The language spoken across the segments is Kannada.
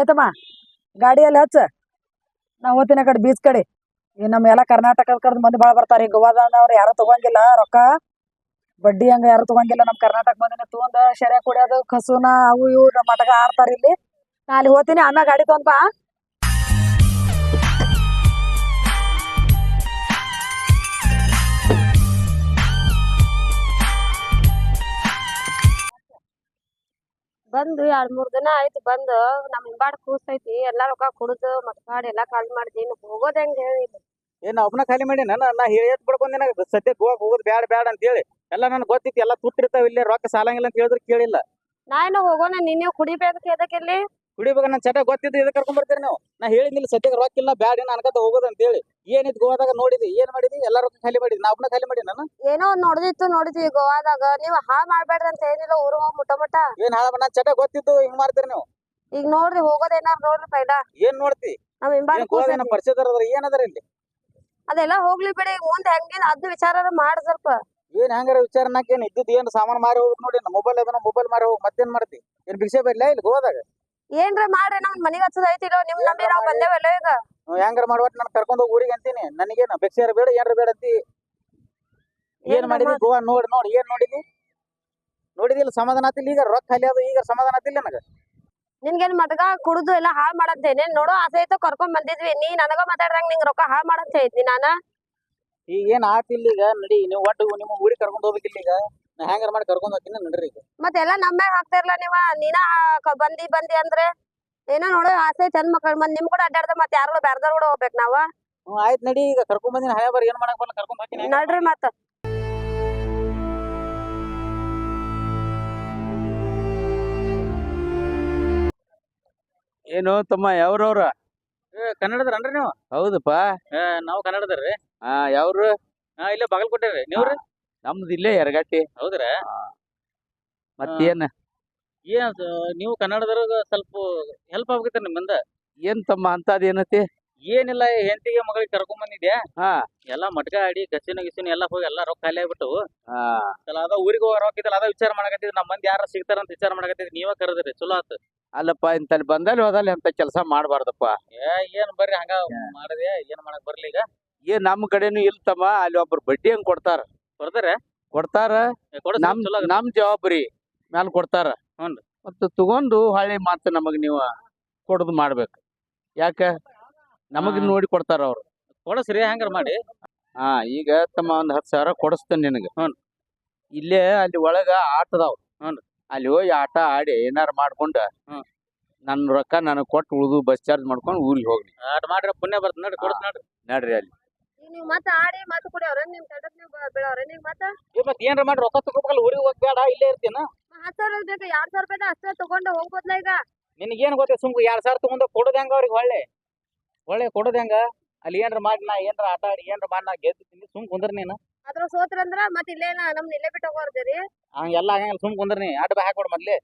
ಆಯ್ತಮ್ಮ? ಗಾಡಿಯಲ್ಲಿ ಹಚ್ಚ. ನಾ ಹೋಗ್ತೀನಿ ಕಡೆ ಬೀಚ್ ಕಡೆ. ಈ ನಮ್ಮ ಎಲ್ಲ ಕರ್ನಾಟಕದ ಕಡೆ ಮಂದಿ ಭಾಳ ಬರ್ತಾರೆ. ಈ ಗೋವಾದವ್ರು ಯಾರು ತಗೊಂಗಿಲ್ಲ, ರೊಕ್ಕ. ಬಡ್ಡಿ ಹಂಗ ಯಾರು ತಗೊಂಗಿಲ್ಲ ನಮ್ಮ ಕರ್ನಾಟಕ ಮಂದಿನ ತಗೊಂಡ ಶರ್ಯ ಕುಡಿಯೋದು, ಕಸುನ, ಅವು ಇವು ಮಟಗ ಆಡ್ತಾರೆ ಇಲ್ಲಿ. ನಾ ಅಲ್ಲಿ ಹೋಗ್ತೀನಿ ಅನ್ನ ಗಾಡಿ ತಗೊಂಡ್ ಬಾ. ಬಂದು ಎರಡ್ ಮೂರ್ ದಿನ ಆಯ್ತು ಬಂದು ನಮ್ ಹಿಂಬಾಡ್ ಕೂಸ್ತೈತಿ ಎಲ್ಲಾ ರೊಕ್ಕ ಕುಡ್ದು ಮಟ್ಕಾಡ್ ಎಲ್ಲಾ ಖಾಲಿ ಮಾಡಿದಿ ಇನ್ನು ಹೋಗೋದ್ ಹೆಂಗ್ ಹೇಳಿ ಏನ್ ಒಬ್ನ ಖಾಲಿ ಮಾಡಿ ನಾ ನಾ ಹೇಳಿ ಬಿಡ್ಕೊಂಡ್ ಸದ್ಯಕ್ಕೆ ಹೋಗಕ್ ಹೋಗೋದ್ ಬ್ಯಾಡ ಬ್ಯಾಡ ಅಂತ ಹೇಳಿ ಎಲ್ಲ ನನ್ ಗೊತ್ತಿತ್ತು ಎಲ್ಲಾ ತುಟ್ಟಿರ್ತಾವ ಇಲ್ಲೇ ರೊಕ್ಕ ಸಾಲಂಗಿಲ್ಲ ಅಂತ ಹೇಳಿದ್ರು ಕೇಳಿಲ್ಲ. ನಾ ಏನೋ ಹೋಗೋಣ ನಿನ್ನೆ ಕುಡಿಬೇಕು ಎದಕ್ಕೆಲ್ಲಿ ಕುಡಿಬೇಕು ನನ್ನ ಚಟ ಗೊತ್ತಿದ್ದು ಇದಕ್ಕೆ ಕರ್ಕೊಂಡ್ ಬರ್ತೀರಿ ನೀವು. ನಾ ಹೇಳಿದ್ನಿಲ್ಲ ಸದ್ಯಕ್ಕೆ ರೊಕ್ಕ ಇಲ್ಲ ಬ್ಯಾಡ ಏನ್ ಅನ್ಕತ ಹೋಗೋದು ಅಂತ ಹೇಳಿ ಏನಿದ್ ಗೋವಾದಾಗ ನೋಡಿದಿ ಏನ್ ಮಾಡಿದಿ? ಎಲ್ಲ ರೊಕ್ಕ ಖಾಲಿ ಮಾಡಿದ್ವಿ ನಾ ಖಾಲಿ ಮಾಡಿ ನಾನು? ಏನೋ ಒಂದ್ ನೋಡಿದಿತ್ತು ನೋಡಿದ್ವಿ ಗೋವಾದಾಗ. ನೀವ್ ಹಾಳ್ ಮಾಡ್ಬೇಡ್ರಿ ಅಂತ ಏನಿಲ್ಲ ಊರು ಹೋಗ್ ಮುಟ್ಟ ಮುಟ್ಟ. ಏನ್ ಹಾಳ ನನ್ನ ಚಟ ಗೊತ್ತಿದ್ದು ಹಿಂಗ್ ಮಾಡ್ತೀರಿ ನೀವು. ಈಗ ನೋಡ್ರಿ ಹೋಗೋದ್ ಏನಾರ ನೋಡ್ರಿ ಪೈಡ. ಏನ್ ನೋಡ್ತಿ? ನಮ್ ಹಿಂಬಾಡ್ ಏನ್ ಗೋವಾದ ಪರಿಚಯದವ್ರ ಅದ್ರ ಏನ್ ಅದ್ರ ಇಲ್ಲಿ? ಅದೆಲ್ಲ ಹೋಗ್ಲಿ ಬಿಡಿ ಮುಂದ್ ಹೆಂಗಿನ ಅದ್ ವಿಚಾರ ಮಾಡ್ ಸ್ವಲ್ಪ. ಏನ್ ಹೆಂಗಾರ ವಿಚಾರ ಇದ್ದಿದ್ದು ಏನ್ ಸಾಮಾನ್ ಮಾರಿ ಹೋಗ್ ನೋಡಿ ಮೊಬೈಲ್ ಅದನ್ನ ಮೊಬೈಲ್ ಮಾರಿ ಹೋಗಿ ಮತ್ತೇನ್ ಮಾಡ್ತಿ? ಏನ್ ಭಿಕ್ಷೆ ಬರ್ಲಾ ಇಲ್ಲಿ ಗೋವಾದಾಗ? ಏನ್ರ ಮಾಡ್ರಿ ನಮ್ ಮನಿಗ್ ಹಚ್ಚದ ಇಲ್ಲ ನಿಮ್ ನಂಬಿ ನಾವ್ ಬಂದೇವಲ್ಲ ಈಗ? ಹೆಂಗಾರ ಮಾಡ್ವಟ್ ನಾನು ಕರ್ಕೊಂಡ್ ಹೋಗಿ ಊರಿಗೆ ಅಂತೀನಿ. ನನಗೇನು ಬೆಕ್ಸಿಯಾರ ಬೇಡ ಏನ್ರ ಬೇಡ ಅಂತಿ. ಏನ್ ಮಾಡಿದಿ ಮಾಡ್- ಗೋವಾ ನೋಡಿ ನೋಡಿ ಏನ್ ನೋಡಿದಿ? ನೋಡಿದಿಲ್ಲ ಸಮಾಧಾನ ಆತಿಲ್ಲ ಈಗ ರೊಕ್ಕ ಖಾಲಿ ಅದು ಈಗ ಸಮಾಧಾನ ಆತಿಲ್ಲ ನನಗ. ನಿನ್ಗೇನ್ ಮಟ್ಗ ಕುಡುದು ಎಲ್ಲಾ ಹಾಳ್ ಮಾಡಂತೇನೆ ನೋಡೋ ಆಸೆ ಐತೋ ಕರ್ಕೊಂಡ್ ಬಂದಿದ್ವಿ. ನೀ ನನಗ ಮಾತಾಡ್ದಂಗ ನಿಂಗ್ ರೊಕ್ಕ ಹಾಳ್ ಮಾಡಂತ ಐತಿ ನಾನ. ಈಗ ಏನ್ ಆತಿಲ್ಲ ಈಗ ನಡಿ ನೀವು ಒಟ್ಟು ನಿಮ್ಮ ಊರಿಗೆ ಕರ್ಕೊಂಡ್ ಹೋಗ್ಬೇಕಿಲ್ಲ ಈಗ. ನಾ ಹೆಂಗಾರ ಮಾಡಿ ಕರ್ಕೊಂಡ್ ಹೋಗ್ತೀನಿ ನಡ್ರಿ ಈಗ. ಮತ್ತೆಲ್ಲಾ ಹಾಕ್ತಾ ಹಾಕ್ತಿರ್ಲ ನೀವ? ನೀನ ಕ- ಬಂದಿ ಬಂದಿ ಅಂದ್ರೆ? ಏನೋ ನೋಡೋ ಆಸೆ ಚಂದ ಮಕ್ಕಳು ಮತ್ ನಿಮ್ ಕೂಡ ಅಡ್ಡಾಡ್ದ ಮತ್ ಯಾರು ಬ್ಯಾರ್ದವ್ರ ಕೂಡ ಹೋಗ್ಬೇಕು ನಾವ. ಹ್ಞೂ ಆಯ್ತು ನಡಿ ಈಗ ಕರ್ಕೊಂಡ್ ಬಂದಿನ ಹಳೆ ಬರ್ ಏನ್ ಮಾಡಕ್ ಬರಲ್ಲ ಕರ್ಕೊಂಡ್ ಹೋಗ್ತೀನಿ. ನೋಡ್ರಿ ಮತ್ತ. ಏನು ತಮ್ಮ ಯಾವ್ರವ್ರ? ಕನ್ನಡದ್ರನ್ರಿ ನೀವು? ಹೌದಪ್ಪ. ಏ, ನಾವು ಕನ್ನಡದ್ರಿ ಹಾ ಯಾವ್ರು? ಹಾ ಇಲ್ಲೇ ಬಾಗಲಕೋಟೆ ರೀ ನೀವ್ರಿ? ನಮ್ದು ಇಲ್ಲೇ ಎರಗಟ್ಟಿ ಹೌದ್ರ? ಮತ್ತೇನ್? ಏನ್ ನೀವು ಕನ್ನಡದ್ರಾಗ ಸ್ವಲ್ಪ ಹೆಲ್ಪ್ ಆಗ್ಬೇಕಿತ್ತ ನಿಮ್ಮಿಂದ? ಏನ್ ತಮ್ಮ ಅಂತ ಏನತಿ? ಏನಿಲ್ಲ ಹೆಂಡತಿಗೆ ಮಗಳಿಗೆ ಕರ್ಕೊಂಡ್ ಬಂದಿದ್ಯಾ? ಹಾ. ಎಲ್ಲಾ ಮಟ್ಕ ಆಡಿ ಗಸಿನ ಗಿಸಿನ ಎಲ್ಲಾ ಹೋಗಿ ಎಲ್ಲಾ ರೊಕ್ಕ ಖಾಲಿ ಆಗ್ಬಿಟ್ಟು ಅದ ಊರಿಗೆ ಹೋಗಿ ರೊಕ್ಕ ಅದ ವಿಚಾರ ಮಾಡಕತ್ತಿದ್ ನಮ್ಮ ಮಂದಿ ಯಾರ ಸಿಗ್ತಾರ ಅಂತ ವಿಚಾರ ಮಾಡಕತ್ತಿದ್ ನೀವ ಕರೆದ್ರಿ ಚಲೋ ಆತು. ಅಲ್ಲಪ್ಪ ಇಂತಲ್ಲಿ ಬಂದಲ್ಲಿ ಹೋದಲ್ಲಿ ಅಂತ ಕೆಲಸ ಮಾಡಬಾರ್ದಪ್ಪ. ಏ ಏನ್ ಬರ್ರಿ ಹಂಗ ಮಾಡದೆ ಏನ್ ಮಾಡಕ್ ಬರ್ಲಿ ಈಗ? ಏನ್ ನಮ್ ಕಡೆನು ಇಲ್ತಮ್ಮ ಅಲ್ಲಿ ಒಬ್ರು ಬಡ್ಡಿ ಹಂಗ್ ಕೊಡ್ತಾರ. ಕೊಡ್ತಾರೆ? ಕೊಡ್ತಾರ. ನಮ್ ಜವಾಬ್ದಾರಿ ಮ್ಯಾಲ ಕೊಡ್ತಾರ. ಮತ್ತ ತಗೊಂಡು ಹಳ್ಳಿ ಮಾತು ನಮಗ್ ನೀವು ಕೊಡದು ಮಾಡ್ಬೇಕು. ಯಾಕ? ನಮಗ್. ನೋಡಿ ಕೊಡ್ತಾರ ಅವ್ರು. ಕೊಡಸ್ರಿ ಹಂಗಾರ ಮಾಡಿ. ಹಾ ಈಗ ತಮ್ಮ ಒಂದ್ ಹತ್ತು ಸಾವಿರ ಕೊಡಸ್ತೇನೆ ನಿನಗೆ. ಹ್ಞೂ ಇಲ್ಲೇ ಅಲ್ಲಿ ಒಳಗ ಆಟ ಹ್ಞೂ. ಅಲ್ಲಿ ಹೋಗಿ ಆಟ ಆಡಿ ಏನಾರ ಮಾಡ್ಕೊಂಡ ಹ್ಞೂ. ನನ್ ರೊಕ್ಕ ನನಗೆ ಕೊಟ್ಟು ಉಳಿದು ಬಸ್ ಚಾರ್ಜ್ ಮಾಡ್ಕೊಂಡು ಊರಿಗೆ ಹೋಗ್ಲಿ. ಆಟ ಮಾಡ್ರಿ ಪುಣ್ಯ ಬರ್ತದೆ ನೋಡ್ರಿ ಕೊಡ್ತೀನಿ ನೋಡ್ರಿ. ನಡ್ರಿ ಅಲ್ಲಿ. ನೀವ್ ಮತ್ತ ಆಡಿ ಮತ್ತ ಕುಡಿಯವ್ರ ನಿಮ್ ತಡಕ್ ನೀವ್ ಬೀಳವ್ರ ನೀವ್ ಮತ್ತ? ಏ ಮತ್ ಏನ್ರ ಮಾಡಿ ರೊಕ್ಕ ತಗೋಬೇಕಲ್ಲ ಊರಿಗೆ ಹೋಗ್ಬೇಡ ಇಲ್ಲೇ ಇರ್ತೀನ? ಹತ್ತು ಸಾವಿರ ಬೇಕು ಎರಡ್ ಸಾವಿರ ರೂಪಾಯಿ ಅಷ್ಟೇ ತಗೊಂಡು ಹೋಗ್ಬೋದ್ಲ ಈಗ? ನಿನಗೇನ್ ಗೊತ್ತ ಸುಮ್ ಎರಡ್ ಸಾವಿರ ತಗೊಂಡ ಕೊಡೋದ್ ಹೆಂಗ ಅವ್ರಿಗೆ ಒಳ್ಳೆ ಒಳ್ಳೆ ಕೊಡೋದ್ ಹೆಂಗ? ಅಲ್ಲಿ ಏನ್ರ ಮಾಡಿ ನಾ ಏನ್ರ ಆಟ ಆಡಿ ಏನ್ರ ಮಾಡಿ ನಾ ಗೆದ್ದಿದ್ದೀನಿ ಸುಮ್ ಕುಂದ್ರ ನೀನು. ಅದ್ರ ಸೋತ್ರಂದ್ರ ಮತ್ ಇಲ್ಲೇನ ನಮ್ನ ಇಲ್ಲೇ ಬಿಟ್ಟು ಹೋಗೋರ್ದಿರಿ ಹಂಗ ಎಲ್ಲ ಸುಮ್ ಕುಂದ್ರ ನೀ ಆಟ ಬಾ ಹಾಕೊಡ್ ಮೊದ್ಲೇ.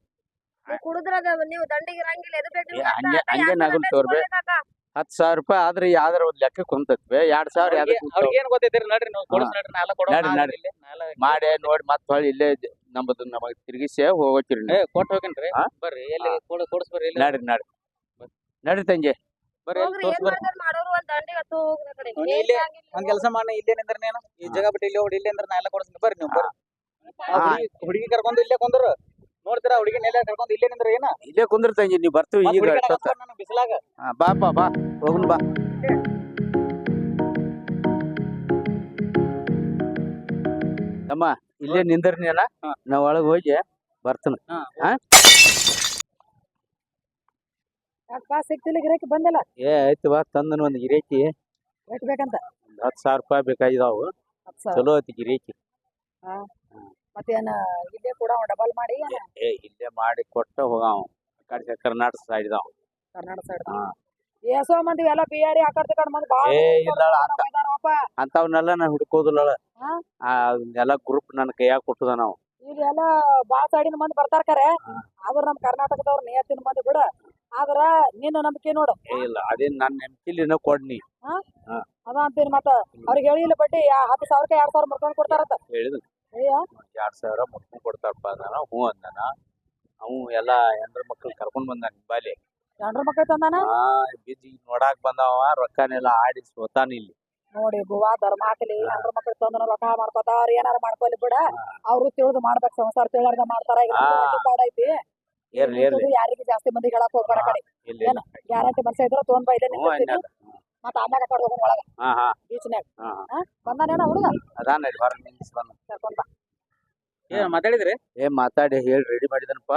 ಕುಡುದ್ರಾಗ ನೀವು ದಂಡಿಗೆ ಇರಂಗಿಲ್ಲ ನಿಮ್ಗ್ ಹಂಗೆ- ಹಂಗೆ ನಗಲ್ ಸಾವಿರ ತೋರ್ಬೆ. ರೂಪಾಯಿ ಇಸ್ಕೊಳ್ಬೇಕಾ? ಹತ್ತು ಸಾವಿರ ರೂಪಾಯಿ ಆದ್ರೆ ಯಾವ್ದಾರ ಒಂದ್ ಲೆಕ್ಕ ಕುಂತತ್ವೆ ಎರಡ್ ಸಾವಿರ ಯಾವ್ದಕ್ ಕುಂತಾವ್? ಅವ್ರಿಗೆ ಏನ್ ಗೊತ್ತೈತಿರಿ? ನಡ್ರಿ ನೀವು ಕೊಡಸ್ ನಡ್ರಿ ನಾ ಎಲ್ಲ ಕೊಡೋ ನಡ್ರಿ, ನಡ್ರಿ. ಮಾಡಿ ನೋಡಿ ಮತ್ ಹೊಳ್ಳಿ ಇಲ್ಲೇ ನಮ್ದು ನಮ್ಮದು ನಮಗ್ ತಿರುಗಿಸಿ ಹೋಗೋತಿರಿ ಏ ಕೊಟ್ಟು ಹೋಗಿನ್ರಿ. ಹಾ? ಬರ್ರಿ ಎಲ್ಲಿ ಕೊಡ ಕೊಡಸ್ ಬರ್ರಿ ಎಲ್ಲಿ ನಡ್ರಿ ನಡ್ರಿ. ನಡ್ರಿ ತಂಗಿ. ಬರ್ರಿ ಎಲ್ಲಿ ಹೋಗ್ರಿ ಏನ್ ಬರ್ರಿ ಮಾಡ್ತಾರ ಮಾಡೋರು ಒಂದ್ ದಂಡಿಗೆ ಹತ್ತು ಹೋಗ್ರಿ ಆ ಕಡೆ. ಅವ್ನು ಏನ್ ಇಲ್ಲೇ ಆಗಿಲ್ಲ ಒಂದ್ ಕೆಲಸ ಮಾಡಿ ಇಲ್ಲೇ ನಿಂದ್ರ ನೀನು. ಈ ಜಾಗ ಬಿಟ್ಟು ಇಲ್ಲಿ ಓಡಿ ಇಲ್ಲೇ ನಿಂದ್ರ ನಾ ಎಲ್ಲ ಕೊಡಿಸ್ತೀನಿ ಬರ್ರಿ ನೀವು ಬರ್ರಿ. ಆ ಹಾ. ಹುಡುಗಿ ಹುಡುಗಿ ಕರ್ಕೊಂಡು ಇಲ್ಲೇ ಕುಂದ್ರು. ನೋಡ್ತೀರಾ ಹುಡುಗಿ ನೆಲೆ ಕರ್ಕೊಂಡು ಇಲ್ಲೇ ನಿಂದ್ರ ಏನ? ಇಲ್ಲೇ ಕುಂದ್ರ ನೀವು ನೀವ್ ಬರ್ತೀವಿ ಈಗ ನಾನು ಬಿಸಿಲಾಗ. ಬಾ ಬಾ ಬಾ ಹೋಗುನ್ ಬಾ. ಅಮ್ಮ ಇಲ್ಲೇ ನಿಂದ್ರಿ ಅಲ್ಲ ಹಾ. ನಾ ಒಳಗ್ ಹೋಗಿ ಬರ್ತೇನೆ. ಹಾ. ಯಾಕಪ್ಪ ಸಿಕ್ತಿಲ್ಲ ಗಿರಾಕಿ ಬಂದಿಲ್ಲ? ಏ ಆಯ್ತು ಬಾ ತಂದನ ಒಂದ್ ಗಿರೇಕಿ. ಎಷ್ಟ್ ಬೇಕಂತ? ಒಂದ್ ಹತ್ತು ಸಾವಿರ ರೂಪಾಯಿ ಬೇಕಾಗಿದಾವು. ಹತ್ತು ಸಾವಿರ. ಚಲೋ ಐತಿ ಗಿರೇಕಿ. ಮತ್ತೇನ ಇಲ್ಲೇ ಕೂಡ ಡಬಲ್ ಮಾಡಿ ಏ ಇಲ್ಲೇ ಮಾಡಿ ಕೊಟ್ಟು ಹೋಗಾವ. ಕಡೆ ಕರ್ನಾಟಕ ಸೈಡ್ ಇದಾವ ಕರ್ನಾಟಕ ಸೈಡ್ ಹಾ. ಎಸೋ ಮಂದಿ ಎಲ್ಲ ಬಿಯಾಡಿ ಆ ಕಡೆ ಕಡೆ ಮಂದಿ ಬಾಳ ಏ ಇಲ್ಲ ಅಂತ ಅಂತವ್ನೆಲ್ಲ ನಾ ಹುಡುಕೋದಿಲ್ಲ? ಎಲ್ಲ ಗ್ರೂಪ್ ನನ್ನ ಕೈಯಾಗ ಕೊಟ್ಟದ ನಾವು ಇಲ್ಲಿ ಎಲ್ಲ ಬಾಳ ಸೈಡಿನ ಮಂದಿ ಬರ್ತಾರ ಕರೆ. ಆದ್ರೆ ನಮ್ ಕರ್ನಾಟಕದವ್ರ ನಿಯತ್ತಿನ ಮಂದಿ ಬಿಡ. ಆದ್ರ ನಿನ್ನ ನಂಬಿಕೆ ನೋಡು. ಇಲ್ಲ ಅದೇ ನನ್ನ ನೆಮ್ಕಿಲಿನ ಕೊಡ್ನಿ ಅದ ಅಂತೀನಿ ಮತ್ತ. ಅವ್ರಿಗೆ ಹೇಳಿಲ್ಲ ಬಡ್ಡಿ ಹತ್ತು ಸಾವಿರಕ್ಕೆ ಎರಡ್ ಸಾವಿರ ಮುರ್ಕೊಂಡ್ ಕೊಡ್ತಾರತ್ತ ಹೇಳಿದ ಅಯ್ಯ ಎರಡ್ ಸಾವಿರ ಮುಟ್ಕೊಂಡ್ ಕೊಡ್ತಾರಪ್ಪ ಅಂದಾನ ಹ್ಞೂ ಅಂದಾನ. ಅವು ಎಲ್ಲ ಹೆಂಡ್ರ ಮಕ್ಳು ಕರ್ಕೊಂಡ್ ಬಂದಾನ ನಿಂಬಾಲಿ ಗಂಡ್ರ ಮಕ್ಕಳ ತಂದಾನ? ಬಿದ್ದಿ ನೋಡಾಕ್ ಬಂದವ ರೊಕ್ಕನೆಲ್ಲ ಆಡಿ ಸೋತಾನ ಇಲ್ಲಿ. ನೋಡಿ ಗುವಾ ಧರ್ಮ ಹಾಕಲಿ ಗಂಡ್ರ ಮಕ್ಕಳ ತಂದನ ರೊಕ್ಕ ಅವ್ರ ಏನಾರ ಮಾಡ್ಕೊಲಿ ಬಿಡ. ಅವ್ರು ತಿಳಿದು ಮಾಡ್ಬೇಕ ಸಂಸಾರ ತಿಳಿದ ಮಾಡ್ತಾರ. ಈಗ ಪಾಡೈತಿ ಯಾರಿಗೆ ಜಾಸ್ತಿ ಮಂದಿ ಹೇಳಕ್ ಹೋಗ್ಬೇಡ ಕಡೆ? ಗ್ಯಾರಂಟಿ ಮನ್ಸ ಇದ್ರ ತೊಗೊಂಡ್ ಮತ್ತ ಆಮ್ಯಾಗ ಕಟ್ಟೋದು ಹೋಗೋಣ ಒಳಗ. ಹಾ ಹಾ. ಬೀಚ್ನ್ಯಾಗ ಹಾ ಬಂದಾನೇನ ಹುಡುಗ? ಅದಾನ ಇಲ್ಲಿ ಹೊರ ನಿಲ್ಲಿಸಿ ಬಂದ ಕರ್ಕೊಂಡ್ ಬಾ. ಏನ್ ಮಾತಾಡಿದ್ರಿ? ಏ ಮಾತಾಡಿ ಹೇಳಿ ರೆಡಿ ಮಾಡಿದನಪ್ಪ.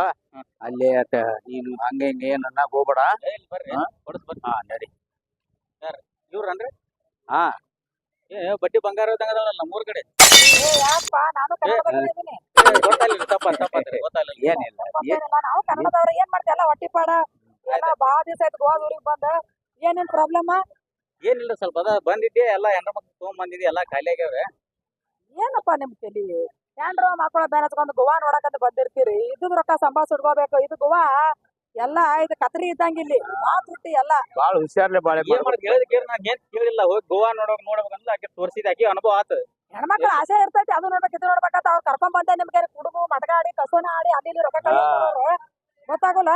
ಅಲ್ಲಿ ಅಟ ನೀನು ಹಂಗ ಹಿಂಗ ಏನ್ ಅನ್ನಕ್ ಹೋಗ್ಬೇಡ. ಏ, ಇಲ್ಲಿ ಬರ್ರಿ. ಹಾ? ಕೊಡಸ್ ಬರ್ರಿ. ಹಾ ನಡಿ. ಇವ್ರನ್ರಿ? ಹಾ. ಏ ಬಡ್ಡಿ ಬಂಗಾರ ಇದ್ದಂಗ ಅದಾವಲ್ಲ ನಮ್ಮೂರ್ ಕಡೆ. ಏ ಯಾಕಪ್ಪ ನಾನು ಕನ್ನಡದಾಗ ಇದೀನಿ ಏ, ಗೊತ್ತಾಗ್ಲಿಲ್ಲ ತಪ್ಪ ತಪ್ಪತ್ರಿ ಗೊತ್ತಾಗ್ಲಿಲ್ಲ. ಏನಿಲ್ಲ ಏನ್ ತಪ್ಪೇನಿಲ್ಲ, ನಾವು ಕನ್ನಡದವ್ರ ಏನ್ ಮಾಡ್ತೀವಿ ಎಲ್ಲ ಹೊಟ್ಟಿ ಪಾಡ ಎಲ್ಲ ಬಾಳ ದಿವಸ ಆಯ್ತು ಗೋವಾ ಊರಿಗೆ ಬಂದ. ಏನೇನ್ ಪ್ರಾಬ್ಲಮ್ ಏನಿಲ್ಲ ಸ್ವಲ್ಪ ಅದ ಬಂದಿದ್ದೆ ಎಲ್ಲ ಹೆಣ್ರ ಮಕ್ಳು ತಗೊಂಡ್ ಬಂದಿದ್ದೆ ಎಲ್ಲ ಖಾಲಿ ಆಗ್ಯಾವ್ರೆ ಏನಪ್ಪ ನಿಮ್ ತಲಿ? ಹೆಂಡ್ರು ಮಕ್ಕಳ ಬೇರೆ ಗುವಾ ಗೋವಾ ನೋಡಕಂತ ಬಂದಿರ್ತೀರಿ. ಇದ್ದು ರೊಕ್ಕ ಸಂಬಳ ಸುಡ್ಕೋಬೇಕು ಇದು ಗೋವಾ ಎಲ್ಲ ಇದು ಕತ್ರಿ ಇದ್ದಂಗ ಇಲ್ಲಿ. ಮಾತುಟ್ಟಿ ಎಲ್ಲ. ಬಾಳ ಹುಷಾರ್ಲೆ ಬಾಳೆ ಏನ್ ಮಾಡೋದು ಹೇಳಿದ ಕೇಳಿ ನಾನು ಏನ್ ಕೇಳಿಲ್ಲ. ಹೋಗಿ ಗೋವಾ ನೋಡೋಕ್ ನೋಡ್ಬೇಕಂತ ಆಕೆ ತೋರಿಸಿದ ಆಕೆ ಅನುಭವ ಆತ. ಹೆಣ್ಮಕ್ಳು ಆಸೆ ಇರ್ತೈತಿ ಅದು ನೋಡ್ಬೇಕು ಇದು ನೋಡ್ಬೇಕಂತ ಅವ್ರು ಕರ್ಕೊಂಡ್ ಬಂದೆ ನಿಮ್ಗೆ. ಕುಡುಗು ಮಟಗಾಡಿ ಆಡಿ ಕಸೋನ ಆಡಿ ಅಲ್ಲಿ ಇಲ್ಲಿ ರೊಕ್ಕ. ಗೊತ್ತಾಗಲ್ಲ?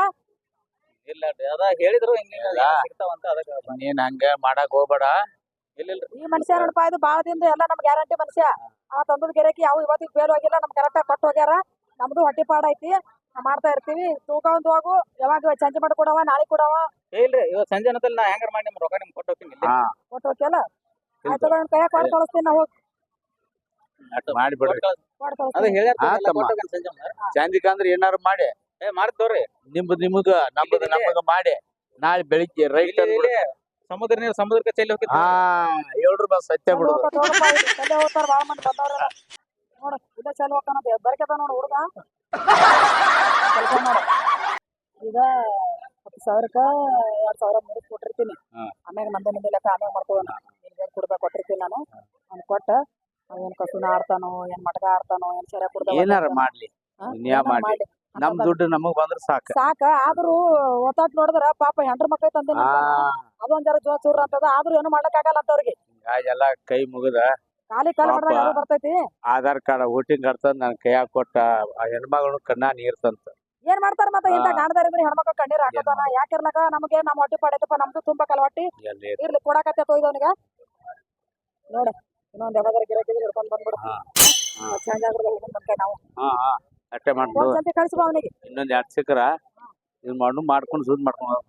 ಇಲ್ಲ ಅದ ಹೇಳಿದ್ರು ಹಿಂಗ ಇಲ್ಲ. ಸಿಗ್ತಾವಂತ ಅದಕ್ಕೆ ನೀನ್ ಹಂಗ ಮಾಡಕ್ ಹೋಗ್ಬೇಡ. ಇಲ್ಲ ಇಲ್ರಿ ಈ ಮನುಷ್ಯ ನೋಡಪ್ಪ ಇದು ಬಾಳ ದಿನದ ಎಲ್ಲ ನಮ್ ಗ್ಯಾರಂಟಿ ಮನುಷ್ಯ. ಆ ತಂದ್ರ ಗೆರೆಕಿ ಯಾವ ಇವತ್ತಿಗೆ ಬೇಲ್ ಹೋಗಿಲ್ಲ ನಮ್ ಕರೆಕ್ಟ್ ಕೊಟ್ಟು ಹೋಗ್ಯಾರ. ನಮ್ದು ಹೊಟ್ಟಿ ಪಾಡ ಐತಿ ನಾವ್ ಮಾಡ್ತಾ ಇರ್ತೀವಿ. ತೂಕ ಒಂದು ಹೋಗು ಯಾವಾಗ ಚಂಚಿ ಮಾಡಿ ಕೊಡವ ನಾಳೆ ಕೊಡವ. ಏ ಇಲ್ರಿ ಇವತ್ತು ಸಂಜೆ ಅನ್ನದಲ್ಲಿ ನಾ ಹೆಂಗಾರ ಮಾಡಿ ನಿಮ್ ರೊಕ್ಕ ನಿಮ್ಗೆ ಕೊಟ್ಟು ಹೋಗ್ತೀನಿ ಇಲ್ಲಿ. ಕೊಟ್ಟು ಹೋಗ್ಯಲ್ಲ? ಆಯ್ತು ನನ್ ಕೈಯಾಗ ಕೊಟ್ಟು ಕಳಿಸ್ತೀನಿ ನಾವು ಮಾಡಿಬಿಡ್ರಿ ಕೊಟ್ಟು ಅದ ಕಳಿಸ್ತೀನಿ ಹೇಳ್ಯಾರ ಹಾ, ತಮ್ಮ. ಸಂಜೆ ಮುಂದೆ. ಚಂದಿಕ ಅಂದ್ರೆ ಏನಾರು ಮಾಡಿ. ಏ ಮಾಡ್ತವ್ರಿ ನಿಮ್ದು ನಿಮಗ ನಮ್ಮದು ನಮಗ ಮಾಡಿ. ನಾಳೆ ಬೆಳಿಗ್ಗೆ ರೈಟ್ ಸಮುದ್ರ ನೀರು ಸಮುದ್ರಕ್ಕೆ ಚೆಲ್ಲಿ ಹೋಗಿ ಹಾ ಏಳು ರೂಪಾಯಿ ಸತ್ಯ ಬಿಡು ಹೋಗ್ತಾರ ಬಾಳ ಮಂದಿ ಬಂದವ್ರೆಲ್ಲ ನೋಡು ಇದ ಚಲೋ ಹೋಗ್ತಾನ ಬರ್ಕದ ನೋಡು ಹುಡುಗ. ಕೆಲಸ ಮಾಡು. ಈಗ ಹತ್ತು ಸಾವಿರಕ್ಕ ಎರಡ್ ಸಾವಿರ ಮುಗಿಸ್ ಕೊಟ್ಟಿರ್ತೀನಿ. ಆಮ್ಯಾಗ ನಂದು ನಿಂದ ಲೆಕ್ಕ ಆಮ್ಯಾಗ ಮಾಡ್ಕೋಣ ನಿನ್ಗೆ ಕುಡ್ದ ಕೊಟ್ಟಿರ್ತೀನಿ ನಾನು. ಅವ್ನು ಕೊಟ್ಟ ಏನ್ ಕಸುನ ಆಡ್ತಾನೋ ಏನ್ ಮಟಕ ಆಡ್ತಾನೋ ಏನ್ ಸೆರೆ ಕುಡ್ದ ಏನಾರ ಮಾಡ್ಲಿ. ಮಾಡ್ಲಿ. ನಮ್ ದುಡ್ಡು ನಮಗ್ ಬಂದ್ರ ಸಾಕ. ಸಾಕ. ಆದ್ರೂ ಒತ್ತಾಟ್ ನೋಡಿದ್ರ ಪಾಪ ಹೆಂಡ್ರ ಮಕ್ಕಳ ತಂದೆ ಅದೊಂದ್ ಜರ ಜೋ ಚೂರ್ ಅಂತದ. ಆದ್ರೂ ಏನು ಮಾಡಕ್ ಆಗಲ್ಲ ಅಂತ ಅವ್ರಿಗೆ. ಹಿಂಗಾಗೆಲ್ಲ ಕೈ ಮುಗಿದ. ಖಾಲಿ ಕಾಲ ಬರ್ತೈತಿ? ಆಧಾರ್ ಕಾರ್ಡ್ ವೋಟಿಂಗ್ ಕಾರ್ಡ್ ತಂದ್ ನನ್ ಕೈಯಾಗ ಕೊಟ್ಟ ಆ ಹೆಣ್ಮಗಳು ಕಣ್ಣ ನೀರ್ ತಂತ. ಏನ್ ಮಾಡ್ತಾರ ಮತ್ತೆ? ಇಂತ ಕಾಣದಾರ ಇದ್ರೆ ಹೆಣ್ಮಕ್ಳು ಕಣ್ಣೀರ್ ಹಾಕೋತಾನ ಯಾಕಿರ್ಲಕ ನಮಗೆ ನಮ್ ಹೊಟ್ಟಿ ಪಾಡೈತಪ್ಪ. ನಮ್ದು ತುಂಬಾ ಹೊಟ್ಟಿ ಇರ್ಲಿ ಕೊಡಕತ್ತೆ ತೊಯ್ದವನಿಗ ನೋಡ ಇನ್ನೊಂದ್ ಯಾವ್ದಾರ ಗಿರಾಕಿ ಹಿಡ್ಕೊಂಡ್ ಬಂದ್ಬಿಡು. ಚೇಂಜ್ ಆಗ್ಬಿಡ್ದು ನಾವು. ಹಾ ಹಾ. ಅಟ್ಟೆ ಮಾಡ್ಬೋದು ಒಂದ್ ಸಂತಿ ಕಳ್ಸಿ ಬಾ ಅವನಿಗೆ. ಇನ್ನೊಂದ್ ಎರಡ್ ಸಿಕ್ಕ್ರ ಇದ್ ಮಾಡು ಮಾಡ್ಕೊಂಡು ಸುದ್ ಮಾಡ್ಕೊಂಡು ಹೋಗು.